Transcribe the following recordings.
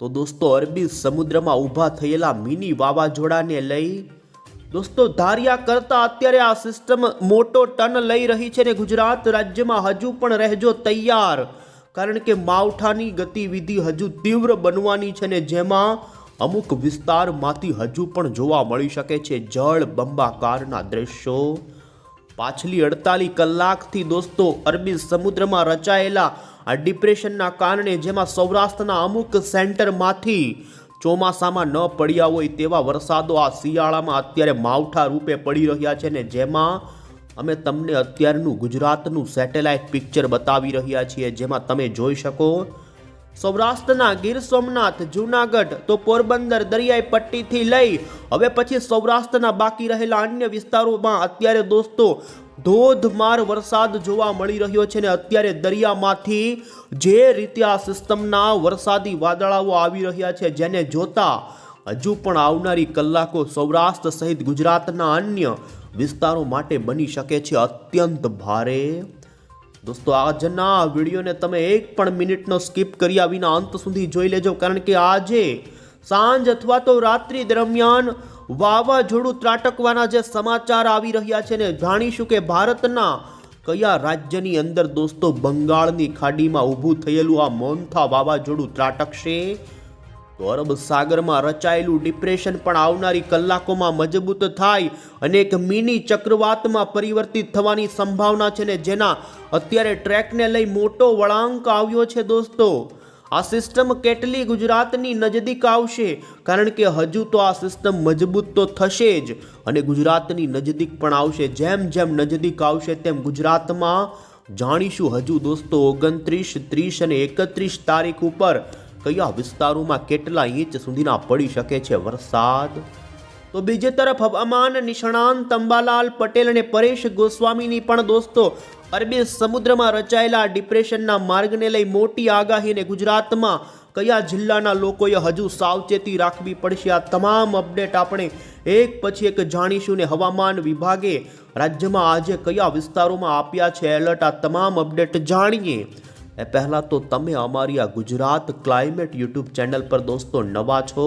તો દોસ્તો, અરબી સમુદ્રમાં ઊભા થયેલા મિની વાવાઝોડાને લઈ દોસ્તો, ધાર્યા કરતા અત્યારે આ સિસ્ટમ મોટો ટન લઈ રહી છે ને ગુજરાત રાજ્યમાં હજુ પણ રહેજો તૈયાર. કારણ કે માવઠાની ગતિવિધિ હજુ તીવ્ર બનવાની છે ને જેમાં અમુક વિસ્તારમાંથી હજુ પણ જોવા મળી શકે છે જળ બંબાકારના દ્રશ્યો. પાછલી અડતાલીસ કલાકથી દોસ્તો, અરબી સમુદ્રમાં રચાયેલા આ ડિપ્રેશનના કારણે જેમાં સૌરાષ્ટ્રના અમુક સેન્ટરમાંથી ચોમાસામાં ન પડ્યા હોય તેવા વરસાદો આ શિયાળામાં અત્યારે માવઠા રૂપે પડી રહ્યા છે ને જેમાં અમે તમને અત્યારનું ગુજરાતનું સેટેલાઇટ પિક્ચર બતાવી રહ્યા છીએ જેમાં તમે જોઈ શકો. સૌરાષ્ટ્રના ગીર સોમનાથ, જૂનાગઢ તો પોરબંદર, દરિયાઈ પટ્ટીથી લઈ હવે પછી સૌરાષ્ટ્રના બાકી રહેલા અન્ય વિસ્તારોમાં અત્યારે દોસ્તો ધોધમાર વરસાદ જોવા મળી રહ્યો છે ને અત્યારે દરિયામાંથી જે રીતે આ સિસ્ટમના વરસાદી વાદળાઓ આવી રહ્યા છે, જેને જોતા હજુ પણ આવનારી કલાકો સૌરાષ્ટ્ર સહિત ગુજરાતના અન્ય વિસ્તારો માટે બની શકે છે અત્યંત ભારે. દોસ્તો, આજના વિડીયોને તમે એક પણ મિનિટનો સ્કીપ કર્યા વિના અંત સુધી જોઈ લેજો, કારણ કે આજે સાંજ અથવા તો રાત્રિ દરમિયાન વાવાઝોડું ત્રાટકવાના જે સમાચાર આવી રહ્યા છે ને જાણીશું કે ભારતના કયા રાજ્યની અંદર દોસ્તો બંગાળની ખાડીમાં ઊભું થયેલું આ મોન્થા વાવાઝોડું ત્રાટકશે? તો અરબ સાગરમાં રચાયેલું ડિપ્રેશન પણ આવનારી કલાકોમાં મજબૂત થાય. અને એક મિની ચક્રવાતમાં પરિવર્તિત થવાની સંભાવના છે ને જેના અત્યારે ટ્રેકને લઈ મોટો વળાંક આવ્યો છે દોસ્તો. આ સિસ્ટમ કેટલી ગુજરાતની નજદીક આવશે? કારણ કે હજુ તો આ સિસ્ટમ મજબૂત તો થશે જ. અને ગુજરાતની નજદીક પણ આવશે. જેમ જેમ નજદીક આવશે તેમ ગુજરાતમાં જાણીશું. હજુ દોસ્તો, ઓગણત્રીસ, ત્રીસ અને એકત્રીસ તારીખ ઉપર કયા વિસ્તારોમાં કેટલા ઇંચ સુધીના પડી શકે છે વરસાદ? તો બીજી તરફ હવામાન નિષ્ણાંત તંબાલાલ પટેલ અને પરેશ ગોસ્વામીની પણ દોસ્તો, અરબી સમુદ્રમાં રચાયેલા ડિપ્રેશનના માર્ગને લઈ મોટી આગાહીને ગુજરાતમાં કયા જિલ્લાના લોકોએ હજુ સાવચેતી રાખવી પડશે? આ તમામ અપડેટ આપણે એક પછી એક જાણીશું ને હવામાન વિભાગે રાજ્યમાં આજે કયા વિસ્તારોમાં આપ્યા છે એલર્ટ? આ તમામ અપડેટ જાણીએ. એ પહેલાં તો તમે અમારી આ ગુજરાત ક્લાઇમેટ યુટ્યુબ ચેનલ પર દોસ્તો નવા છો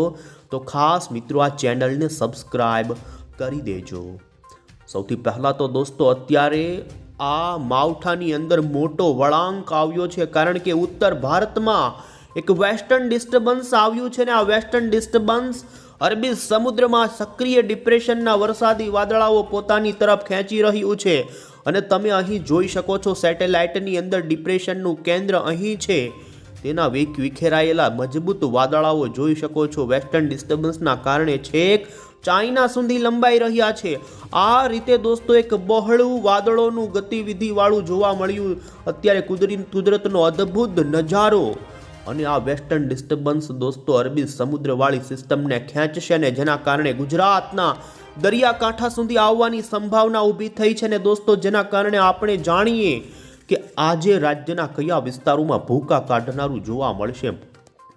તો ખાસ મિત્રો આ ચેનલને સબસ્ક્રાઈબ કરી દેજો. સૌથી પહેલાં તો દોસ્તો અત્યારે આ માવઠાની અંદર મોટો વળાંક આવ્યો છે કારણ કે ઉત્તર ભારતમાં એક વેસ્ટર્ન ડિસ્ટર્બન્સ આવ્યું છે ને આ વેસ્ટર્ન ડિસ્ટર્બન્સ અરબી સમુદ્રમાં સક્રિય ડિપ્રેશનના વરસાદી વાદળાઓ પોતાની તરફ ખેંચી રહ્યું છે. અને તમે અહીં જોઈ શકો છો સેટેલાઇટની અંદર ડિપ્રેશનનું કેન્દ્ર અહીં છે. તેના વિખ વિખેરાયેલા મજબૂત વાદળાઓ જોઈ શકો છો. વેસ્ટર્ન ડિસ્ટર્બન્સના કારણે છેક ચાઇના સુધી લંબાઈ રહ્યા છે. આ રીતે દોસ્તો એક બહોળું વાદળોનું ગતિવિધિવાળું જોવા મળ્યું. અત્યારે કુદરી, કુદરતનો અદ્ભુત નજારો. અને આ વેસ્ટર્ન ડિસ્ટર્બન્સ દોસ્તો અરબી સમુદ્રવાળી સિસ્ટમને ખેંચશે ને જેના કારણે ગુજરાતના દરિયાકાંઠા સુધી આવવાની સંભાવના ઊભી થઈ છે ને દોસ્તો જેના કારણે આપણે જાણીએ કે આજે રાજ્યના કયા વિસ્તારોમાં ભૂકા કાઢનારું જોવા મળશે?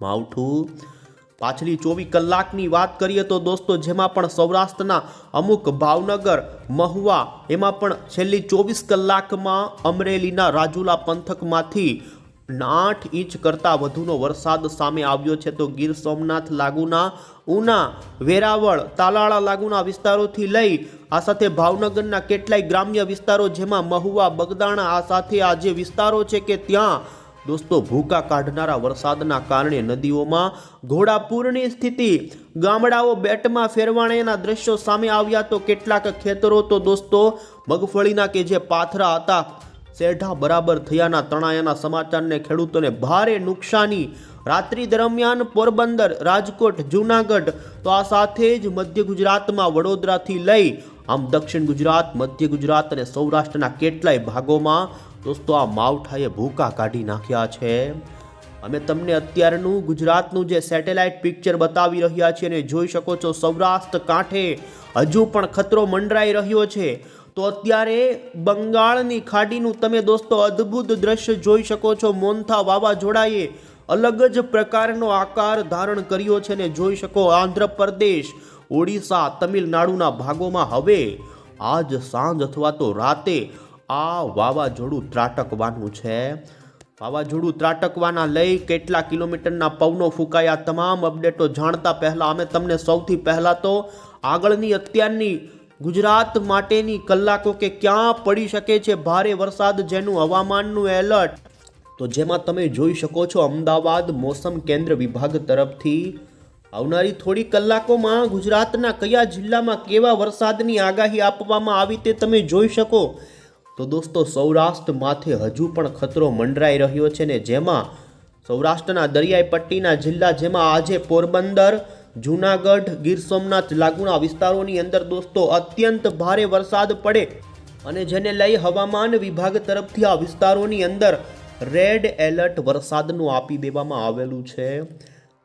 માવઠું, પાછલી ચોવીસ કલાકની વાત કરીએ તો દોસ્તો, જેમાં પણ સૌરાષ્ટ્રના અમુક ભાવનગર, મહુવા, એમાં પણ છેલ્લી ચોવીસ કલાકમાં અમરેલીના રાજુલા પંથકમાંથી આઠ ઇંચ કરતાં વધુનો વરસાદ સામે આવ્યો છે. તો ગીર સોમનાથ લાગુના ઉના, વેરાવળ, તાલાળા લાગુના વિસ્તારોથી લઈ આ સાથે ભાવનગરના કેટલાય ગ્રામ્ય વિસ્તારો જેમાં મહુવા, બગદાણા, આ સાથે આ જે વિસ્તારો છે કે ત્યાં દોસ્તો ભૂકા કાઢનારા વરસાદના કારણે નદીઓમાં ઘોડાપૂરની સ્થિતિ, ગામડાઓ બેટમાં ફેરવાણેના દ્રશ્યો સામે આવ્યા. તો કેટલાક ખેતરો તો દોસ્તો મગફળીના કે જે પાથરા હતા સેઢા બરાબર થયાના તણાયાના સમાચારને ખેડૂતોને ભારે નુકસાની. રાત્રિ દરમિયાન પોરબંદર, રાજકોટ, જૂનાગઢ તો આ સાથે જ મધ્ય ગુજરાતમાં વડોદરાથી લઈ આમ દક્ષિણ ગુજરાત, મધ્ય ગુજરાત અને સૌરાષ્ટ્રના કેટલાય ભાગોમાં દોસ્તો આ માવઠાએ ભૂકા કાઢી નાખ્યા છે. અમે તમને અત્યારનું ગુજરાતનું જે સેટેલાઇટ પિક્ચર બતાવી રહ્યા છીએ અને જોઈ શકો છો સૌરાષ્ટ્ર કાંઠે હજુ પણ ખતરો મંડરાઈ રહ્યો છે. તો અત્યારે બંગાળની ખાડીનું તમે દોસ્તો અદ્ભુત દ્રશ્ય જોઈ શકો છો. મોન્થા વાવાઝોડાએ અલગ જ પ્રકારનો આકાર ધારણ કર્યો છે ને જોઈ શકો આંધ્રપ્રદેશ, ઓડિશા, તમિલનાડુના ભાગોમાં હવે આજ સાંજ અથવા તો રાતે આ વાવાઝોડું ત્રાટકવાનું છે. વાવાઝોડું ત્રાટકવાના લઈ કેટલા કિલોમીટરના પવનો ફૂંકાયા તમામ અપડેટો જાણતા પહેલાં અમે તમને સૌથી પહેલાં તો આગળની અત્યારની ગુજરાત માટેની કલાકો કે ક્યાં પડી શકે છે ભારે વરસાદ જેનું હવામાનનું એલર્ટ? તો જેમાં તમે જોઈ શકો છો અમદાવાદ મોસમ કેન્દ્ર વિભાગ તરફથી આવનારી થોડી કલાકોમાં ગુજરાતના કયા જિલ્લામાં કેવા વરસાદની આગાહી આપવામાં આવી તે તમે જોઈ શકો. તો દોસ્તો, સૌરાષ્ટ્ર માથે હજુ પણ ખતરો મંડરાઈ રહ્યો છે ને જેમાં સૌરાષ્ટ્રના દરિયાઈ પટ્ટીના જિલ્લા જેમાં આજે પોરબંદર જૂનાગઢ, ગીર સોમનાથ લાગુના વિસ્તારોની અંદર દોસ્તો અત્યંત ભારે વરસાદ પડે અને જેને લઈ હવામાન વિભાગ તરફથી આ વિસ્તારોની અંદર રેડ એલર્ટ વરસાદનું આપી દેવામાં આવેલું છે.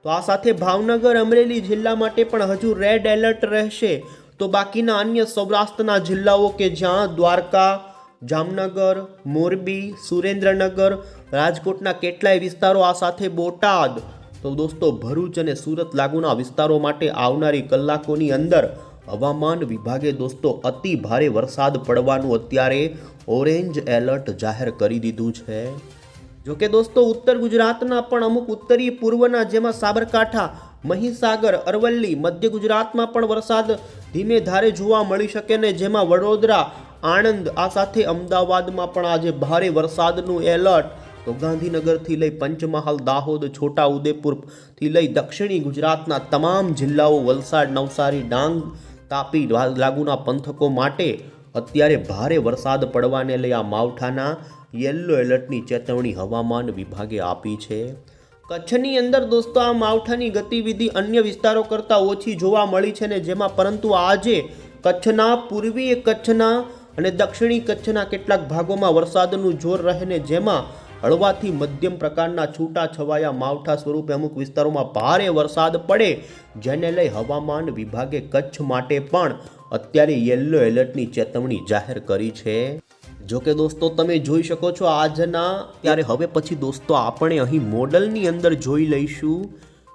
તો આ સાથે ભાવનગર, અમરેલી જિલ્લા માટે પણ હજુ રેડ એલર્ટ રહેશે. તો બાકીના અન્ય સૌરાષ્ટ્રના જિલ્લાઓ કે જ્યાં દ્વારકા, જામનગર, મોરબી, સુરેન્દ્રનગર, રાજકોટના કેટલાય વિસ્તારો આ સાથે બોટાદ તો દોસ્તો, ભરૂચ અને સુરત લાગુના વિસ્તારો માટે આવનારી કલાકોની અંદર હવામાન વિભાગે દોસ્તો અતિ ભારે વરસાદ પડવાનું અત્યારે ઓરેન્જ એલર્ટ જાહેર કરી દીધું છે. જોકે દોસ્તો, ઉત્તર ગુજરાતના પણ અમુક ઉત્તરી પૂર્વના જેમાં સાબરકાંઠા, મહીસાગર, અરવલ્લી, મધ્ય ગુજરાતમાં પણ વરસાદ ધીમે ધારે જોવા મળી શકે ને જેમાં વડોદરા, આણંદ, આ સાથે અમદાવાદમાં પણ આજે ભારે વરસાદનું એલર્ટ તો ગાંધીનગરથી લઈ પંચમહાલ, દાહોદ, છોટા ઉદેપુરથી લઈ દક્ષિણી ગુજરાતના તમામ જિલ્લાઓ વલસાડ, નવસારી, ડાંગ તાપી લાગુના પંથકો માટે અત્યારે ભારે વરસાદ પડવાને લઈ આ માવઠાના યલો એલર્ટની ચેતવણી હવામાન વિભાગે આપી છે. કચ્છની અંદર દોસ્તો, આ માવઠાની ગતિવિધિ અન્ય વિસ્તારો કરતાં ઓછી જોવા મળી છે ને જેમાં પરંતુ આજે કચ્છના, પૂર્વીય કચ્છના અને દક્ષિણી કચ્છના કેટલાક ભાગોમાં વરસાદનું જોર રહે ને જેમાં હળવાથી મધ્યમ પ્રકારના છૂટા છવાયા માવઠા સ્વરૂપે અમુક વિસ્તારોમાં ભારે વરસાદ પડે, જેને લઈ હવામાન વિભાગે કચ્છ માટે પણ અત્યારે યલો એલર્ટની ચેતવણી જાહેર કરી છે. જો કે દોસ્તો, તમે જોઈ શકો છો આજના, ત્યારે હવે પછી દોસ્તો, આપણે અહીં મોડલની અંદર જોઈ લઈશું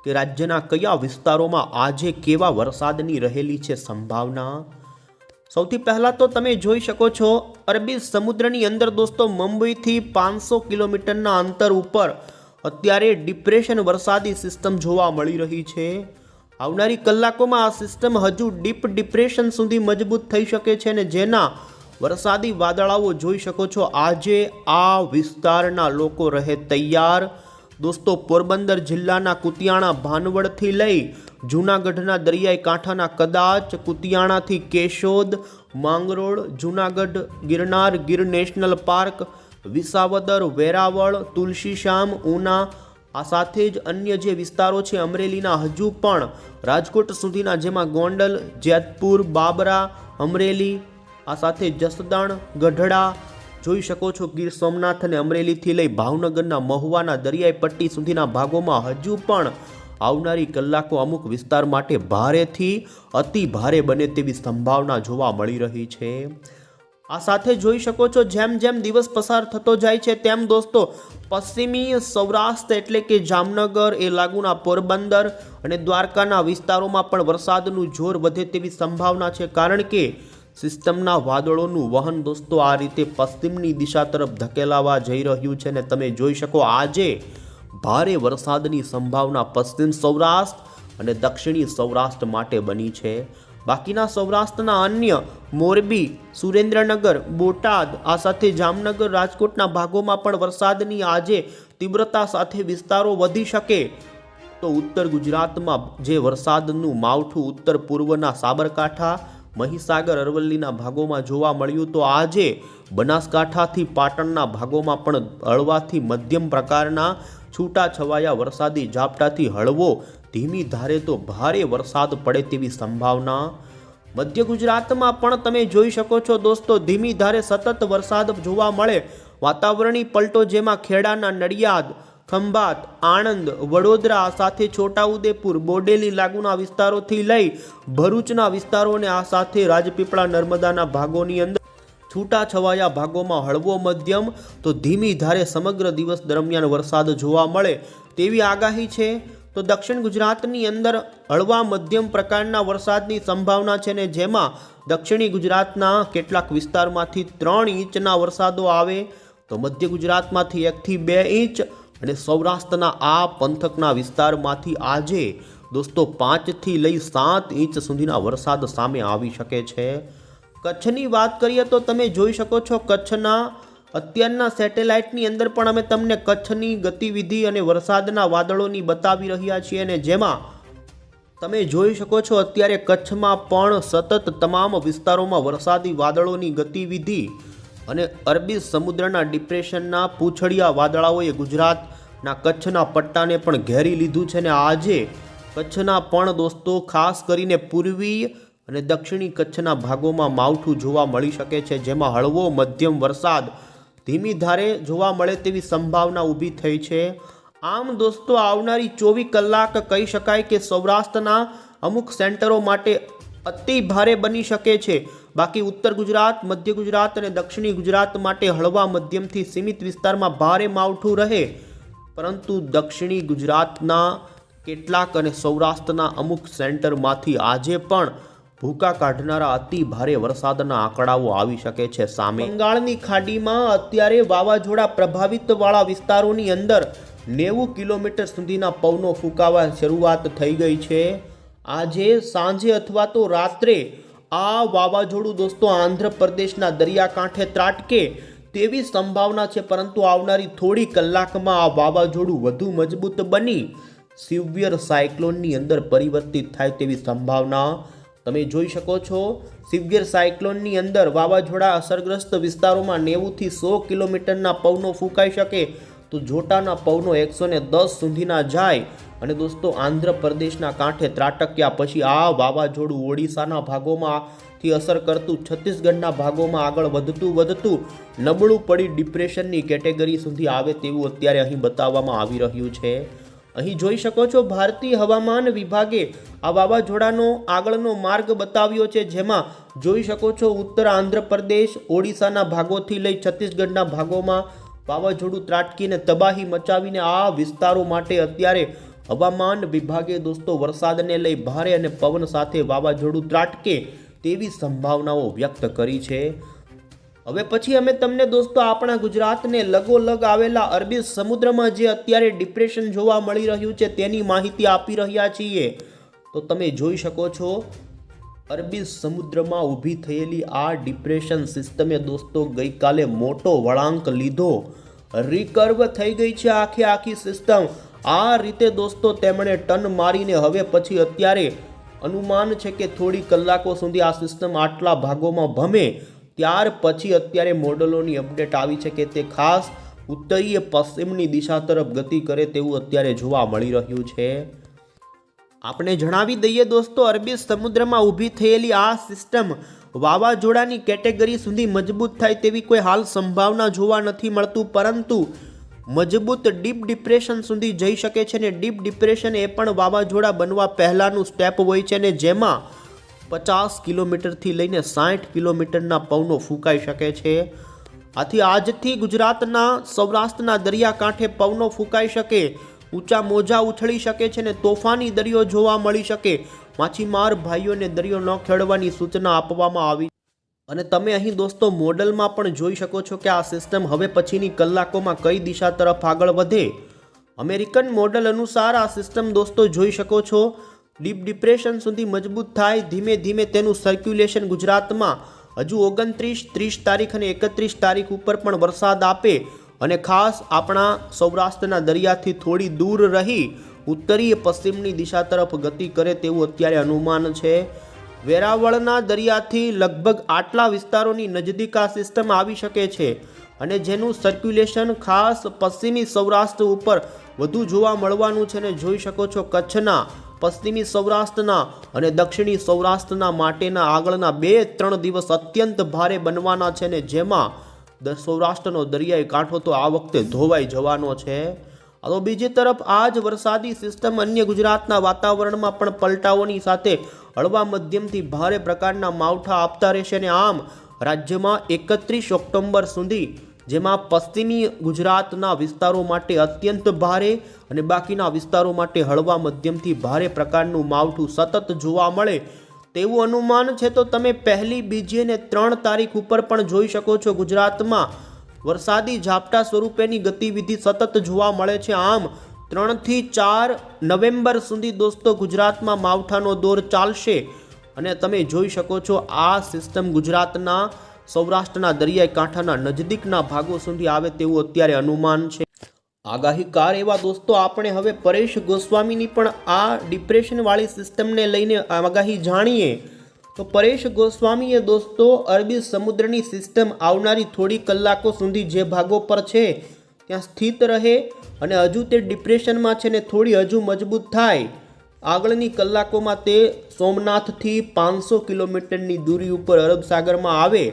કે રાજ્યના કયા વિસ્તારોમાં આજે કેવા વરસાદની રહેલી છે સંભાવના. સૌથી પહેલાં તો તમે જોઈ શકો છો, અરબી સમુદ્રની અંદર દોસ્તો મુંબઈથી પાંચસો કિલોમીટરના અંતર ઉપર અત્યારે ડિપ્રેશન વરસાદી સિસ્ટમ જોવા મળી રહી છે. આવનારી કલાકોમાં આ સિસ્ટમ હજુ ડીપ ડિપ્રેશન સુધી મજબૂત થઈ શકે છે ને જેના વરસાદી વાદળાઓ જોઈ શકો છો, આજે આ વિસ્તારના લોકો રહે તૈયાર. દોસ્તો પોરબંદર જિલ્લાના કુતિયાણા ભાનવડથી લઈ જૂનાગઢના દરિયાઈ કાંઠાના કદાચ કુતિયાણાથી કેશોદ, માંગરોળ, જૂનાગઢ, ગિરનાર, ગીર નેશનલ પાર્ક, વિસાવદર, વેરાવળ તુલસીશ્યામ ઉના, આ સાથે જ અન્ય જે વિસ્તારો છે અમરેલીના હજુ પણ રાજકોટ સુધીના જેમાં ગોંડલ, જેતપુર, બાબરા, અમરેલી, આ સાથે જસદણ, ગઢડા, જોઈ શકો છો ગીર સોમનાથ અને અમરેલીથી લઈ ભાવનગરના મહુવાના દરિયાઈ પટ્ટી સુધીના ભાગોમાં હજુ પણ આવનારી કલાકો અમુક વિસ્તાર માટે ભારેથી અતિ ભારે બને તેવી સંભાવના જોવા મળી રહી છે. આ સાથે જોઈ શકો છો, જેમ જેમ દિવસ પસાર થતો જાય છે, તેમ દોસ્તો, પશ્ચિમી સૌરાષ્ટ્ર એટલે કે જામનગર એ લાગુના પોરબંદર અને દ્વારકાના વિસ્તારોમાં પણ વરસાદનું જોર વધે તેવી સંભાવના છે. કારણ કે સિસ્ટમના વાદળોનું વહન દોસ્તો આ રીતે પશ્ચિમની દિશા તરફ ધકેલાવા જઈ રહ્યું છે ને તમે જોઈ શકો, આજે ભારે વરસાદની સંભાવના પશ્ચિમ સૌરાષ્ટ્ર અને દક્ષિણી સૌરાષ્ટ્ર માટે બની છે. બાકીના સૌરાષ્ટ્રના અન્ય મોરબી, સુરેન્દ્રનગર, બોટાદ, આ સાથે જામનગર, રાજકોટના ભાગોમાં પણ વરસાદની આજે તીવ્રતા સાથે વિસ્તારો વધી શકે. તો ઉત્તર ગુજરાતમાં જે વરસાદનું માવઠું ઉત્તર પૂર્વના સાબરકાંઠા, મહીસાગર, અરવલ્લીના ભાગોમાં જોવા મળ્યું તો આજે બનાસકાંઠાથી પાટણના ભાગોમાં પણ હળવાથી મધ્યમ પ્રકારના છૂટા છવાયા વરસાદી ઝાપટાથી હળવો, ધીમી ધારે તો ભારે વરસાદ પડે તેવી સંભાવના. મધ્ય ગુજરાતમાં પણ તમે જોઈ શકો છો દોસ્તો, ધીમી ધારે સતત વરસાદ જોવા મળે. વાતાવરણી પલટો જેમાં ખેડાના નડિયાદ, ખંભાત, આણંદ, વડોદરા સાથે છોટાઉદેપુર, બોડેલી લાગુના વિસ્તારોથી લઈ ભરૂચના વિસ્તારોને આ સાથે રાજપીપળા નર્મદાના ભાગોની અંદર છૂટા છવાયા ભાગોમાં હળવો મધ્યમ તો ધીમી ધારે સમગ્ર દિવસ દરમિયાન વરસાદ જોવા મળે તેવી આગાહી છે. તો દક્ષિણ ગુજરાતની અંદર હળવા મધ્યમ પ્રકારના વરસાદની સંભાવના છે ને જેમાં દક્ષિણી ગુજરાતના કેટલાક વિસ્તારમાંથી ત્રણ ઇંચના વરસાદો આવે તો મધ્ય ગુજરાતમાંથી એકથી બે ઇંચ અને સૌરાષ્ટ્રના આ પંથકના વિસ્તારમાંથી આજે દોસ્તો પાંચથી લઈ સાત ઇંચ સુધીના વરસાદ સામે આવી શકે છે. કચ્છની વાત કરીએ તો તમે જોઈ શકો છો કચ્છના અત્યારના સેટેલાઇટની અંદર પણ અમે તમને કચ્છની ગતિવિધિ અને વરસાદના વાદળોની બતાવી રહ્યા છીએ અને જેમાં તમે જોઈ શકો છો અત્યારે કચ્છમાં પણ સતત તમામ વિસ્તારોમાં વરસાદી વાદળોની ગતિવિધિ અને અરબી સમુદ્રના ડિપ્રેશનના પૂંછડિયા વાદળાઓએ ગુજરાતના કચ્છના પટ્ટાને પણ ઘેરી લીધું છે અને આજે કચ્છના પણ દોસ્તો ખાસ કરીને પૂર્વીય અને દક્ષિણી કચ્છના ભાગોમાં માવઠું જોવા મળી શકે છે, જેમાં હળવો મધ્યમ વરસાદ ધીમી ધારે જોવા મળે તેવી સંભાવના ઊભી થઈ છે. આમ દોસ્તો, આવનારી ચોવીસ કલાક કહી શકાય કે સૌરાષ્ટ્રના અમુક સેન્ટરો માટે અતિ ભારે બની શકે છે. બાકી ઉત્તર ગુજરાત, મધ્ય ગુજરાત અને દક્ષિણી ગુજરાત માટે હળવા મધ્યમથી સીમિત વિસ્તારમાં ભારે માવઠું રહે. પરંતુ દક્ષિણી ગુજરાતના કેટલાક અને સૌરાષ્ટ્રના અમુક સેન્ટરમાંથી આજે પણ ભૂકા કાઢનારા અતિ ભારે વરસાદના આંકડાઓ આવી શકે છે સામે. બંગાળની ખાડીમાં અત્યારે વાવાઝોડા પ્રભાવિત વાળા વિસ્તારોની અંદર નેવું કિલોમીટર સુધીના પવનો ફૂંકાવા શરૂઆત થઈ ગઈ છે. આજે, સાંજે અથવા તો રાત્રે આ વાવાઝોડું દોસ્તો આંધ્રપ્રદેશના દરિયાકાંઠે ત્રાટકે તેવી સંભાવના છે, પરંતુ આવનારી થોડી કલાકમાં આ વાવાઝોડું વધુ મજબૂત બની સિવિયર સાયક્લોનની અંદર પરિવર્તિત થાય તેવી સંભાવના તમે જોઈ શકો છો સિવગીર સાયક્લોનની અંદર વાવાઝોડા અસરગ્રસ્ત વિસ્તારોમાં નેવુંથી સો કિલોમીટરના પવનો ફૂંકાઈ શકે તો જોટાના પવનો એકસો ને દસ સુધીના જાય. અને દોસ્તો, આંધ્રપ્રદેશના કાંઠે ત્રાટક્યા પછી આ વાવાઝોડું ઓડિશાના ભાગોમાંથી અસર કરતું, છત્તીસગઢના ભાગોમાં આગળ વધતું વધતું નબળું પડી ડિપ્રેશનની કેટેગરી સુધી આવે તેવું અત્યારે અહીં બતાવવામાં આવી રહ્યું છે. અહીં જોઈ શકો છો, ભારતીય હવામાન વિભાગે આ વાવાઝોડાનો આગળનો માર્ગ બતાવ્યો છે, જેમાં જોઈ શકો છો, ઉત્તર આંધ્રપ્રદેશ, ઓડિશાના ભાગોથી લઈ છત્તીસગઢના ભાગોમાં વાવાઝોડું ત્રાટકીને તબાહી મચાવીને આ વિસ્તારો માટે અત્યારે હવામાન વિભાગે દોસ્તો વરસાદને લઈ ભારે અને પવન સાથે વાવાઝોડું ત્રાટકે તેવી સંભાવનાઓ વ્યક્ત કરી છે. હવે પછી અમે તમને દોસ્તો આપણા ગુજરાતને લગોલગ આવેલા અરબી સમુદ્રમાં જે અત્યારે ડિપ્રેશન જોવા મળી રહ્યું છે તેની માહિતી આપી રહ્યા છીએ. તો તમે જોઈ શકો છો, અરબી સમુદ્રમાં ઊભી થયેલી આ ડિપ્રેશન સિસ્ટમે દોસ્તો ગઈકાલે મોટો વળાંક લીધો. રિકર્વ થઈ ગઈ છે આખી આખી સિસ્ટમ આ રીતે દોસ્તો તેમણે ટન મારીને હવે પછી અત્યારે અનુમાન છે કે થોડી કલાકો સુધી આ સિસ્ટમ આટલા ભાગોમાં ભમે. ત્યાર પછી અત્યારે મોડલોની અપડેટ આવી છે કે તે ખાસ ઉત્તરીય પશ્ચિમની દિશા તરફ ગતિ કરે તેવું અત્યારે જોવા મળી રહ્યું છે. આપણે જણાવી દઈએ દોસ્તો, અરબી સમુદ્રમાં ઊભી થયેલી આ સિસ્ટમ વાવાઝોડાની કેટેગરી સુધી મજબૂત થાય તેવી કોઈ હાલ સંભાવના જોવા નથી મળતું, પરંતુ મજબૂત ડીપ ડિપ્રેશન સુધી જઈ શકે છે ને ડીપ ડિપ્રેશન એ પણ વાવાઝોડા બનવા પહેલાંનું સ્ટેપ હોય છે ને જેમાં પચાસ કિલોમીટરથી લઈને સાઠ કિલોમીટરના પવનો ફૂંકાઈ શકે છે. આથી આજથી ગુજરાતના સૌરાષ્ટ્રના દરિયાકાંઠે પવનો ફૂંકાઈ શકે, ઊંચા મોજા ઉછળી શકે છે ને તોફાની દરિયો જોવા મળી શકે. માછીમાર ભાઈઓને દરિયો ન ખેડવાની સૂચના આપવામાં આવી. અને તમે અહીં દોસ્તો મોડલમાં પણ જોઈ શકો છો કે આ સિસ્ટમ હવે પછીની કલાકોમાં કઈ દિશા તરફ આગળ વધે. અમેરિકન મોડલ અનુસાર આ સિસ્ટમ દોસ્તો જોઈ શકો છો. ડીપ ડિપ્રેશન સુધી મજબૂત થાય, ધીમે ધીમે તેનું સર્ક્યુલેશન ગુજરાતમાં હજુ ઓગણત્રીસ, ત્રીસ તારીખ અને એકત્રીસ તારીખ ઉપર પણ વરસાદ આપે અને ખાસ આપણા સૌરાષ્ટ્રના દરિયાથી થોડી દૂર રહી ઉત્તરીય પશ્ચિમની દિશા તરફ ગતિ કરે તેવું અત્યારે અનુમાન છે. વેરાવળના દરિયાથી લગભગ આટલા વિસ્તારોની નજદીક આ સિસ્ટમ આવી શકે છે અને જેનું સર્ક્યુલેશન ખાસ પશ્ચિમી સૌરાષ્ટ્ર ઉપર વધુ જોવા મળવાનું છે ને જોઈ શકો છો કચ્છના પશ્ચિમી સૌરાષ્ટ્રના અને દક્ષિણી સૌરાષ્ટ્રના માટેના આગળના બે ત્રણ દિવસ અત્યંત ભારે બનવાના છે ને જેમાં સૌરાષ્ટ્રનો દરિયાઈ કાંઠો તો આ વખતે ધોવાઈ જવાનો છે. તો બીજી તરફ આ જ વરસાદી સિસ્ટમ અન્ય ગુજરાતના વાતાવરણમાં પણ પલટાઓની સાથે હળવા મધ્યમથી ભારે પ્રકારના માવઠા આપતા રહેશે અને આમ રાજ્યમાં એકત્રીસ ઓક્ટોબર સુધી જેમાં પશ્ચિમી ગુજરાતના વિસ્તારો માટે અત્યંત ભારે અને બાકીના વિસ્તારો માટે હળવા મધ્યમથી ભારે પ્રકારનું માવઠું સતત જોવા મળે તેવું અનુમાન છે તો તમે પહેલી બીજી અને ત્રણ તારીખ ઉપર પણ જોઈ શકો છો ગુજરાતમાં વરસાદી ઝાપટા સ્વરૂપેની ગતિવિધિ સતત જોવા મળે છે. આમ, ત્રણથી ચાર નવેમ્બર સુધી દોસ્તો ગુજરાતમાં માવઠાનો દોર ચાલશે અને તમે જોઈ શકો છો આ સિસ્ટમ ગુજરાતના સૌરાષ્ટ્રના દરિયાઈ કાંઠાના નજદીકના ભાગો સુધી આવે તેવું અત્યારે અનુમાન છે. આગાહીકાર એવા દોસ્તો, આપણે હવે પરેશ ગોસ્વામીની પણ આ ડિપ્રેશનવાળી સિસ્ટમને લઈને આગાહી જાણીએ. તો પરેશ ગોસ્વામીએ દોસ્તો, અરબી સમુદ્રની સિસ્ટમ આવનારી થોડી કલાકો સુધી જે ભાગો પર છે, ત્યાં સ્થિત રહે અને હજુ તે ડિપ્રેશનમાં છે ને થોડી હજુ મજબૂત થાય. આગળની કલાકોમાં તે સોમનાથથી પાંચસો કિલોમીટરની દૂરી ઉપર અરબ સાગરમાં આવે.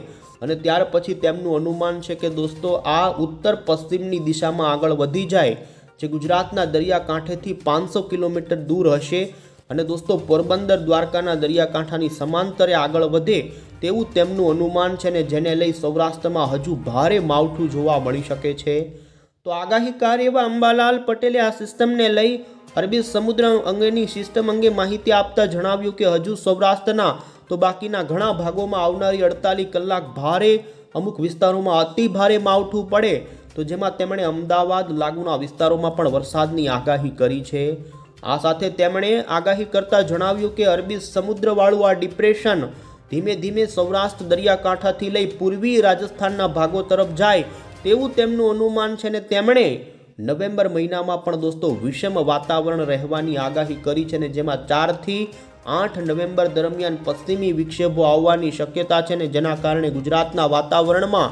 અને ત્યાર પછી તેમનું અનુમાન છે કે દોસ્તો, આ ઉત્તર પશ્ચિમની દિશામાં આગળ વધી જાય, જે ગુજરાતના દરિયાકાંઠેથી પાંચસો કિલોમીટર દૂર હશે અને દોસ્તો, પોરબંદર દ્વારકાના દરિયાકાંઠાની સમાંતરે આગળ વધે તેવું તેમનું અનુમાન છે ને જેને લઈ સૌરાષ્ટ્રમાં હજુ ભારે માવઠું જોવા મળી શકે છે. તો આગાહીકાર એવા અંબાલાલ પટેલે આ સિસ્ટમને લઈ અરબી સમુદ્ર અંગેની સિસ્ટમ અંગે માહિતી આપતા જણાવ્યું કે હજુ સૌરાષ્ટ્રના તો બાકીના ઘણા ભાગોમાં આવનારી અડતાલીસ કલાક ભારે, અમુક વિસ્તારોમાં અતિ ભારે માવઠું પડે. તો જેમાં તેમણે અમદાવાદ લાગુના વિસ્તારોમાં પણ વરસાદની આગાહી કરી છે. આ સાથે તેમણે આગાહી કરતાં જણાવ્યું કે અરબી સમુદ્રવાળું આ ડિપ્રેશન ધીમે ધીમે સૌરાષ્ટ્ર દરિયાકાંઠાથી લઈ પૂર્વીય રાજસ્થાનના ભાગો તરફ જાય તેવું તેમનું અનુમાન છે ને તેમણે નવેમ્બર મહિનામાં પણ દોસ્તો વિષમ વાતાવરણ રહેવાની આગાહી કરી છે ને જેમાં ચારથી આઠ નવેમ્બર દરમિયાન પશ્ચિમી વિક્ષેપો આવવાની શક્યતા છે ને જેના કારણે ગુજરાતના વાતાવરણમાં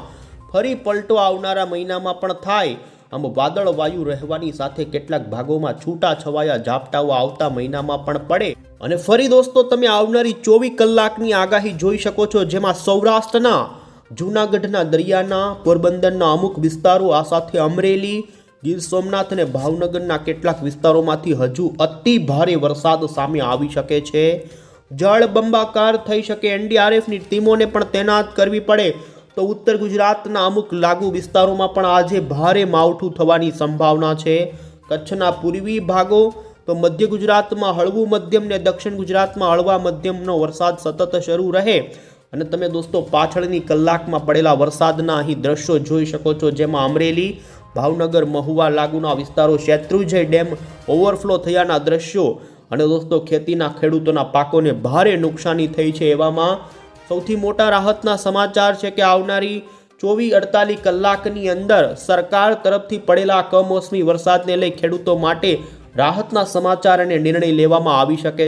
ફરી પલટો આવનારા મહિનામાં પણ થાય. આમ વાદળ વાયુ રહેવાની સાથે કેટલાક ભાગોમાં છૂટા છવાયા ઝાપટાઓ આવતા મહિનામાં પણ પડે. અને ફરી દોસ્તો, તમે આવનારી ચોવીસ કલાકની આગાહી જોઈ શકો છો, જેમાં સૌરાષ્ટ્રના, જૂનાગઢના દરિયાના, પોરબંદરના અમુક વિસ્તારો, આ સાથે અમરેલી ગીર સોમનાથ અને ભાવનગરના કેટલાક વિસ્તારોમાંથી હજુ અતિ ભારે વરસાદ સામે આવી શકે છે. જળબંબાકાર થઈ શકે એનડીઆરએફની ટીમોને પણ તૈનાત કરવી પડે તો ઉત્તર ગુજરાતના અમુક લાગુ વિસ્તારોમાં પણ આજે ભારે માવઠું થવાની સંભાવના છે. કચ્છના પૂર્વી ભાગો તો મધ્ય ગુજરાતમાં હળવું મધ્યમ ને દક્ષિણ ગુજરાતમાં હળવા મધ્યમનો વરસાદ સતત શરૂ રહે. અને તમે દોસ્તો પાછળની કલાકમાં પડેલા વરસાદના અહીં દ્રશ્યો જોઈ શકો છો, જેમાં અમરેલી ભાવનગર, મહુવા લાગુના વિસ્તારો, શેત્રુંજય ડેમ ઓવરફ્લો થયાના દ્રશ્યો. અને દોસ્તો, ખેતીના ખેડૂતોના પાકોને ભારે નુકસાની થઈ છે એવામાં. સૌથી મોટા રાહતના સમાચાર છે કે આવનારી ચોવીસ અડતાલીસ કલાકની અંદર સરકાર તરફથી પડેલા કમોસમી વરસાદને લઈ ખેડૂતો માટે રાહતના સમાચાર અને નિર્ણય લેવામાં આવી શકે